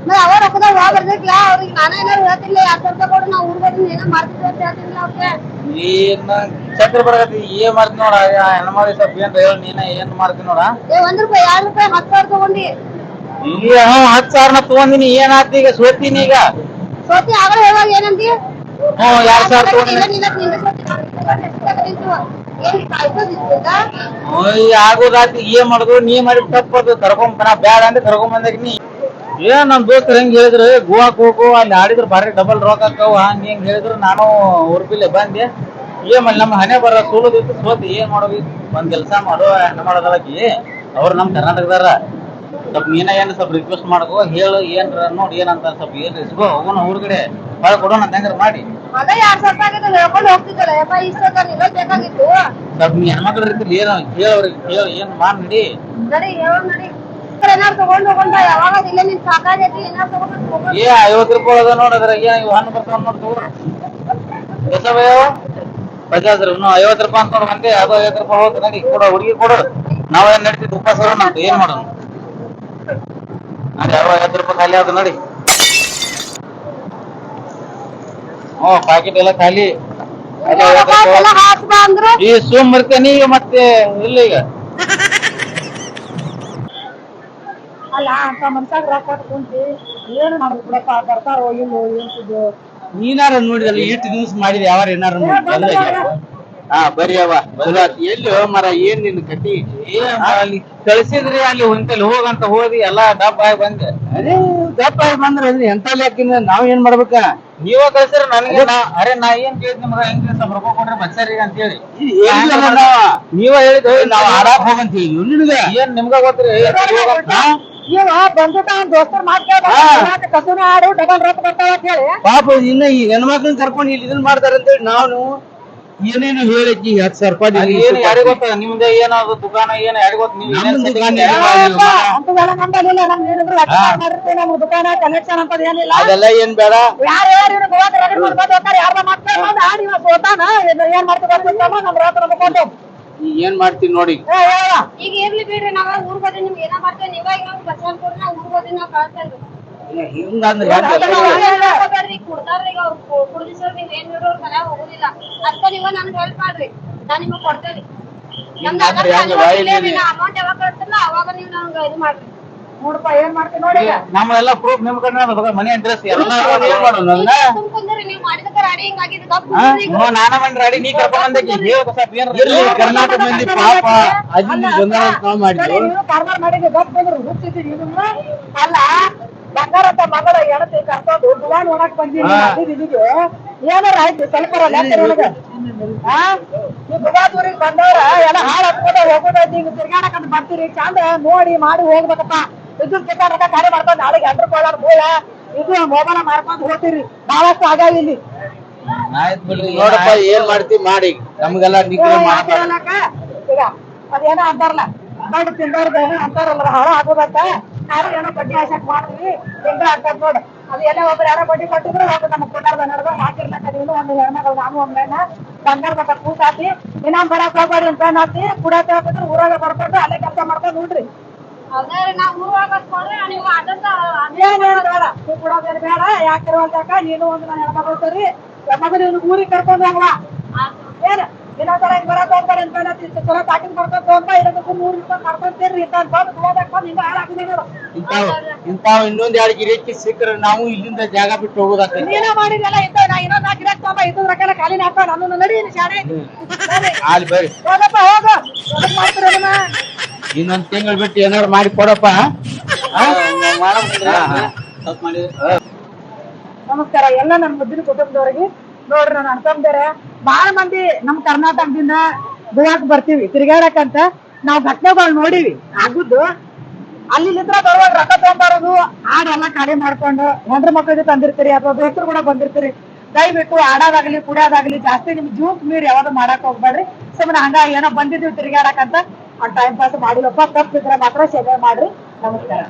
ನಾ ಅವ ರೊಕ್ಕದಾಗ ಹೋಗ ಬರ್ಬೇಕಲ್ಲ ಅವ್ರಿಗೆ ನಾನೇ ಏನಾರು ಹೇಳ್ತಿಲ್ಲ ಎರಡ್ ಸಾವಿರ ರೂಪಾಯಿ ಕೊಡು ನಾವು ಊರ್ಗೋದು ಏನೋ ಮಾಡ್ತಿದ್ವಿ ಅಂತ ಹೇಳ್ತಿಲ್ಲ ಅವ್ರಿಗೆ. ಏನ್ ಚಕ್ರ ಬರಗತಿ ಏನ್ ಮಾಡ್ತೀನಿ ನೋಡ ಹೆಣ್ಮಾಡಿ ಸ್ವಲ್ಪ ಏನ್ ಹೇಳ ನೀನ ಏನ್ ಮಾಡ್ತೀನಿ ನೋಡ? ಏ ಒಂದ್ ರೂಪಾಯಿ ಎರಡ್ ರೂಪಾಯಿ ಹತ್ತು ಸಾವಿರ ತಗೊಂಡಿ. ಈಗ ಹತ್ತು ಸಾವಿರನ ತಗೊಂದಿನಿ ಏನ್ ಈಗ? ಸೋತೀನಿ ಈಗ. ಸೋತಿ ಆಗಲೇ ಹೇಳುವಾಗ ಏನಂದಿ? ಹ್ಞೂ ಎರಡ್ ಸಾವಿರ ತಗೊಂಡಿನಿ. ನಿಂತು? ಏನ್ ಆಗೋದಾತಿ ಮಾಡುದು? ನೀ ಮಾಡಿ ತಪ್ಪದು ಕರ್ಕೊಂಡ್ ನಾ ಬ್ಯಾಡ ಅಂದ್ರೆ ಕರ್ಕೊಂಡ್ ಬಂದಾಗ ನೀ ಏನ್ ನಮ್ ದೋಸ್ತರು ಹೆಂಗ್ ಹೇಳಿದ್ರು? ಗೋವಾಕ್ ಹೋಗು ಅಲ್ಲಿ ಆಡಿದ್ರು ಭಾರಿ ಡಬಲ್ ರೋಕ್ ಹಾಕವು ಹಂಗ ಹಿಂಗ್ ಹೇಳಿದ್ರು. ನಾನು ಉರ್ಪಿಲೆ ಬಂದೆ. ಏನ್ ಮಾಡಿ ನಮ್ಮ ಹಣೆ ಬರ ಸುಳುದಿತ್ತು ಸೋತಿ ಏನ್ ಮಾಡೋದು? ಒಂದ್ ಕೆಲಸ ಮಾಡೋ ಹೆಣ್ಣು ಮಾಡೋದಕ್ಕೆ ಅವ್ರು ನಮ್ ಕರ್ನಾಟಕದಾರ ಸ್ವಲ್ಪ ನೀನ ಏನ್ ಸ್ವಲ್ಪ ರಿಕ್ವೆಸ್ಟ್ ಮಾಡ್ಕೋ ಹೇಳು ಏನ್ರ ನೋಡಿ ಏನಂತ ಸ್ವಲ್ಪ ಏನ್ ಇಸ್ಕೋ ಹೋಗೋಣ ಹುಡುಗಡೆ ಕಡೆ ಕೊಡೋಣ ಅಂತ ಹೆಂಗಾರ ಮಾಡಿ. ಮಗ ಎರಡ್ ಸಾವಿರ ರೂಪಾಯಿ ಆಗಿತ್ತು ಹೇಳ್ಕೊಂಡು ಹೋಗ್ತಿದ್ದಲ್ಲ ಯಪ್ಪ ಬೇಕಾಗಿತ್ತು. ಸ್ವಲ್ಪ ನೀ ಹೆಣ್ಮಕ್ಳ ರೀತಿ ಏನೋ ಹೇಳವ್ರಿಗೆ ಹೇಳು ಏನ್ ಮಾಡಿ ನಡಿ. ನಡಿ ಹೇಳ ನಡಿ. ಏನಾರು ತಗೊಂಡ್ ಹೋಗೊಂಡ ಯಾವಾಗ ಇಲ್ಲ ನಿನ್ ಸಾಕಾಗೈತಿ ಏನಾರು ತಗೊಂಡ್ ಹೋಗೋಣ. ಏ ಐವತ್ತು ರೂಪಾಯಿ ಅದ ನೋಡಿದ್ರೆ ಏನ್ ಇವ್ ಹಣ್ಣು ಬರ್ತಾವ ನೋಡ್ ತಗೋ. ಎಷ್ಟವ ಪಚಾಸ್ ರೂಪಾಯಿ ಐವತ್ತು ರೂಪಾಯಿ ಅಂತ ನೋಡಿ ಹಂಗೆ ಅದು ಐವತ್ತು ರೂಪಾಯಿ ಹೋಗ್ತು ನಡಿ ಕೊಡೋ ಹುಡುಗಿ ಕೊಡು. ನಾವೇನ್ ನಡೀತಿದ್ದು ಉಪವಾಸ ಇರೋಣ ಅಂತ ಏನ್ ಮಾಡೋಣ ನಡಿ ಯಾರೋ ಐವತ್ತು ರೂಪಾಯಿ ಖಾಲಿ ಆದ ನೋಡಿ. ಹ್ಞೂ ಪ್ಯಾಕೆಟ್ ಎಲ್ಲ ಖಾಲಿ. ಈ ಸುಮ್ ಬರ್ತೇನೆ ಈಗ ಮತ್ತೆ ಇಲ್ಲ ಈಗ. ಅಲ್ಲ ಅಂತ ಮನ್ಸಾಗ ರೊಕ್ಕ ಏನು ಮಾಡುದು ಬಿಡಪ್ಪ ಬರ್ತಾರೋ ಇಲ್ಲೋ ನೀನಾರ ನೋಡಿದಲ್ಲ ಇಷ್ಟು ದಿವಸ ಮಾಡಿದ ಯಾವಾರ ಏನಾರ ಹಾ ಬರ್ರಿ ಅವ. ಎಲ್ಲಿ ಮರ ಏನ್ ನಿನ್ ಕಟ್ಟಿ ಏನ್ ಅಲ್ಲಿ ಕಳ್ಸಿದ್ರಿ ಅಲ್ಲಿ ಹೊಂಟಲ್ಲಿ ಹೋಗಂತ ಹೋದಿ ಎಲ್ಲಾ ಡಬ್ ಆಗಿ ಬಂದೆ. ಅದೇ ಡಬ್ ಆಗಿ ಬಂದ್ರೆ ಅಲ್ಲಿ ಎಂತ ಲೆಕ್ಕಿನ ನಾವ್ ಏನ್ ಮಾಡ್ಬೇಕ? ನೀವ ಕಳ್ಸಿರ ನನಗೆ ಅರೆ ನಾ ಏನ್ ಕೇಳಿದ್ ನಿಮ್ಗ ಹೆಂಗ್ ಸ್ವಲ್ಪ ರೊಕ್ಕ ಕೊಡ್ರಿ ಅಂತ ಹೇಳಿ. ನೀವ? ಹೇಳಿದ್ ನಾವ್ ಆಡಾಕ್ ಹೋಗಂತ ಹೇಳಿ ನಿನಗ? ಏನ್ ನಿಮ್ಗ ಗೊತ್ತ್ರಿ? ದೋಸ್ತರ್ ಮಾತಾಡ ಕಸುನ ಆಡು ಡಬಲ್ ರೊಕ್ಕ ಬರ್ತಾವ ಅಂತ ಹೇಳಿ. ಪಾಪ ಇನ್ನ ಈ ಹೆಣ್ಮಕ್ಳನ್ನ ಕರ್ಕೊಂಡು ಇಲ್ಲಿ ಇದನ್ನ ಮಾಡ್ತಾರ ಅಂತೇಳಿ ನಾವು ಏನೇನು ಹೇಳಿಕ್ಕಿ ಹತ್ತು ಸಾವಿರ ರೂಪಾಯಿ ಏನು ಯಾರಿಗ ಗೊತ್ತ? ನಿಮ್ದ ಏನಾದ್ರು ದುಕಾನ ಏನ್ ಯಾರಿಗ ಗೊತ್ತ? ನೀವು ಅಂತದೆಲ್ಲ ನಂಬಲಿಲ್ಲ ನಮ್ ಏನಿದ್ರು ಮಾಡಿರ್ತೀವಿ ನಮ್ ದುಕಾನ ಕನೆಕ್ಷನ್ ಅಂತದ್ ಏನಿಲ್ಲ. ಅದೆಲ್ಲ ಏನ್ ಬೇಡ. ಯಾರು ಯಾರು ಗೋವಾದ ಮಾಡ್ಕೊಂಡು ಹೋಗ್ತಾರೆ ಮಾಡ್ತಾರೆ ಬಂದು ಆಡಿ ಇವ ಸೋತಾನ ಏನ್ ಏನ್ ಮಾಡ್ತೀವಿ ಗೊತ್ತಿಲ್ಲ ನಮ್ ರಾತ್ರಿ ಈಗ ಏನ್ ಮಾಡ್ತೀನಿ ನೋಡಿ. ಏ ಹೇಳ. ಈಗ ಇರ್ಲಿ ಬಿಡ್ರಿ ನಾವ್ ಊರ್ ಹೋದ್ರೆ ನಿಮ್ಗೆ ಏನ ಮಾಡ್ತೇವೆ? ನೀವ ಈಗ ನಮ್ಗೆ ಕೊಡ್ರಿ ಹೋದ್ರೆ ನಾವ್ ಕಳ್ತೇನ್ರಿ ಹಿಂಗಂದ್ರೆ ಹೋಗ್ಬೇಡ್ರಿ ಕುಡ್ತಾರ್ರಿ ಈಗ ಅವ್ರು ಕುಡ್ದಿಸೋರ್ ನೀವ್ ಏನ್ ನೋಡ್ರಿ ಅವ್ರ ಮನ್ಯಾಗ ಹೋಗುದಿಲ್ಲ ಅದ್ಕ ನೀವ ನನ್ಗೆ ಹೆಲ್ಪ್ ಮಾಡ್ರಿ. ನಾ ನಿಮಗ್ ಕೊಡ್ತೇನೆ. ನಮ್ದು ಹಿಂಗಾದ್ರೆ ಹೆಂಗ್? ಬಾಯಲ್ಲಿ ಅಮೌಂಟ್ ಯಾವಾಗ ಕಳ್ತಿರಲ್ಲ ಅವಾಗ ನೀವ್ ನಂಗೆ ಇದು ಮಾಡ್ರಿ. ನೋಡಪ್ಪ ಏನ್ ಮಾಡ್ತೀನಿ ನೋಡಿ ಈಗ. ನಮ್ಮೆಲ್ಲ ಪ್ರೂಫ್ ನಿಮ್ ಕಡೆ ಮನೆ ಅಡ್ರೆಸ್ ಎಲ್ಲ ಏನ್ ಮಾಡೋಣ ನಾನ ಬಂದ್ ರೆಡಿ ನೀ ಕರ್ಕೊಂಡ್ ಕರ್ನಾಟಕ ಮಂದಿ ಪಾಪ ಬಂದ್ರು ಹುಟ್ಟಿದ್ದಿ ನೀನು ಅಲ್ಲ ಬಂಗಾರಪ್ಪ ಮಗಳ ಹೆಣತಿ ಕರ್ಕೊಂಡು ದುವಾನ್ ಒಣಕ್ ಬಂದೀನಿ ಏನಾರ ಆಯ್ತು? ಸ್ವಲ್ಪ ಹಾ ಈ ದುವಾದೂರಿಗೆ ಬಂದವ್ರ ಎಲ್ಲ ಹಾಳ ಹತ್ಕೊಂಡು ಹೋಗೋದೈತಿ ಹಿಂಗ ಅಂತ ಬರ್ತೀರಿ. ಚಂದ ನೋಡಿ ಮಾಡಿ ಹೋಗ್ಬೇಕಪ್ಪ. ವಿದ್ಯುತ್ ಬೇಕಾದ ಕಾರ್ಯ ಮಾಡ್ಕೊಂಡು ನಾಳೆಗೆ ಎಂಟ್ರ ಕೊಳ್ಳೋಣ ಮೂಲ. ಇದು ಮೊಬೈಲ್ ಮಾರ್ಕೊಂಡು ಹೋಗ್ತೀರಿ. ಬಹಳಷ್ಟು ಆಗ್ಯಾವ ಇಲ್ಲಿ. ನೋಡಪ್ಪ ಏನ್ ಮಾಡ್ತಿ ಮಾಡಿ. ನಮ್ಗೆಲ್ಲ ಅದೇನ ಈಗ ಅದೇನೋ ಅಂತಾರಲ್ಲ. ದೊಡ್ಡ ತಿಂದವ್ರದ ಅಂತಾರಲ್ಲ ಹಾಳ ಆಗೋದಕ್ಕ ನಾವು ಏನೋ ಬಡ್ಡಿ ಆಸಕ್ ಮಾಡಿದ್ವಿ ತಿಂಗಳ ಆಗ್ತದ ನೋಡು. ಅದು ಎಲ್ಲ ಒಬ್ರು ಯಾರೋ ಬಡ್ಡಿ ಕೊಟ್ಟಿದ್ರು ಒಬ್ಬ ನಮ್ಗೆ ಕೊಟ್ಟಾರ್ದ ನಡೆದು ಹಾಕಿರ್ಲಕ್ಕ ನೀನು ಒಂದು ಹೆಣ್ಮಗಳು ನಾನು ಒಮ್ಮೆನ ಬಂಗಾರದ ಕೂಸ್ ಹಾಕಿ ಇನ್ನೊಂದ್ ಬರಕ್ ಹೋಗ್ಬೇಡಿ ಅಂತ ಹಾಕಿ ಕೂಡ ಹೋಗ್ಬಿಟ್ರೆ ಊರಾಗ ಬರ್ಕೊಂಡು ಅಲ್ಲೇ ಕೆಲಸ ಮಾಡ್ಕೊಂಡು ನೋಡ್ರಿ. ಏನೇನು ಬೇಡ ಕೊಡೋದೇನು ಬೇಡ ಯಾಕಿರುವಂತಕ್ಕ ನೀನು ಒಂದು ನನ್ನ ಹೆಣ್ಮಗಳು ಸರಿ ನೀನು ಊರಿಗೆ ಕರ್ಕೊಂಡು ಹೋಗ್ವಾ. ಏನು? ಇನ್ನೊಂದ್ಸಲ ಹಿಂಗ್ ಬರಕ್ ಹೋಗ್ತಾರೆ ಅಂತ ಚಲೋ ಪ್ಯಾಕಿಂಗ್ ಅಂತ ಹೋಗ್ಬಾ ಇರೋದಕ್ಕೂ ನೂರು ರೂಪಾಯಿ ಮಾಡ್ಕೊಂತೀರಿ ಅಂತ ಬಂದು ಬಂದು ಹಿಂಗ ಹಾಳಾಗಿದೆ ನೋಡು ಇಂತಾವ್ ಇಂತಾವ್ ಇನ್ನೊಂದ್ ಎರಡು ಗಿರಾಕಿ ಸಿಕ್ಕರೆ ನಾವು ಇಲ್ಲಿಂದ ಜಾಗ ಬಿಟ್ಟು ಹೋಗೋದಾಗ್ತದೆ. ನೀನ ಮಾಡಿದೆಲ್ಲ ಇದ್ದ ನಾ ಇನ್ನೊಂದ್ ನಾಲ್ಕು ಗಿರಾಕ್ ತಗೊಂಬ ಇದ್ದದ ರೊಕ್ಕ ಖಾಲಿ ಹಾಕ ನಾನು ನಡಿ ಶಾಣೆ. ಅಲ್ಲಿ ಬರ್ರಿ. ಹೋಗಪ್ಪ ಹೋಗು. ಇನ್ನೊಂದ್ ತಿಂಗಳು ಬಿಟ್ಟು ಏನಾರು ಮಾಡಿ ಕೊಡಪ್ಪ. ನಮಸ್ಕಾರ ಎಲ್ಲ ನನ್ನ ಮುದ್ದಿನ ಕುಟುಂಬದವರಿಗೆ. ನೋಡ್ರಿ ನಾನು ಅನ್ಕೊಂಬೇರೆ ಬಹಳ ಮಂದಿ ನಮ್ ಕರ್ನಾಟಕದಿಂದ ಗೋವಾಕ್ ಬರ್ತೀವಿ ತಿರ್ಗಾಡಕಂತ ನಾವ್ ಘಟನೆಗಳು ನೋಡಿವಿ ಆಗುದು ಅಲ್ಲಿ ಬರುವಾಗ ರೊಕ್ಕ ತಗೊಂಡ್ಬಾರದು ಹಾಡೆಲ್ಲ ಖಾಲಿ ಮಾಡ್ಕೊಂಡು ಹೆಂಡ್ರ ಮಕ್ಕಳಿಗೆ ತಂದಿರ್ತೀರಿ ಅಥವಾ ಬೇಕ್ರ ಕೂಡ ಬಂದಿರ್ತೀರಿ. ದಯವಿಟ್ಟು ಆಡೋದಾಗ್ಲಿ ಕುಡಿಯೋದಾಗ್ಲಿ ಜಾಸ್ತಿ ನಿಮ್ ಜೂಕ್ ಮೀರಿ ಯಾವ್ದು ಮಾಡಕ್ ಹೋಗ್ಬೇಡ್ರಿ. ಸುಮ್ಮನೆ ಹಂಗ ಏನೋ ಬಂದಿದ್ದೀವಿ ತಿರ್ಗಾಡಕಂತ ಆ ಟೈಮ್ ಪಾಸ್ ಮಾಡಿಲ್ಲಪ್ಪ ತಪ್ಪಿದ್ರೆ ಮಾತ್ರ ಸೇವೆ ಮಾಡ್ರಿ. ನಮಸ್ಕಾರ.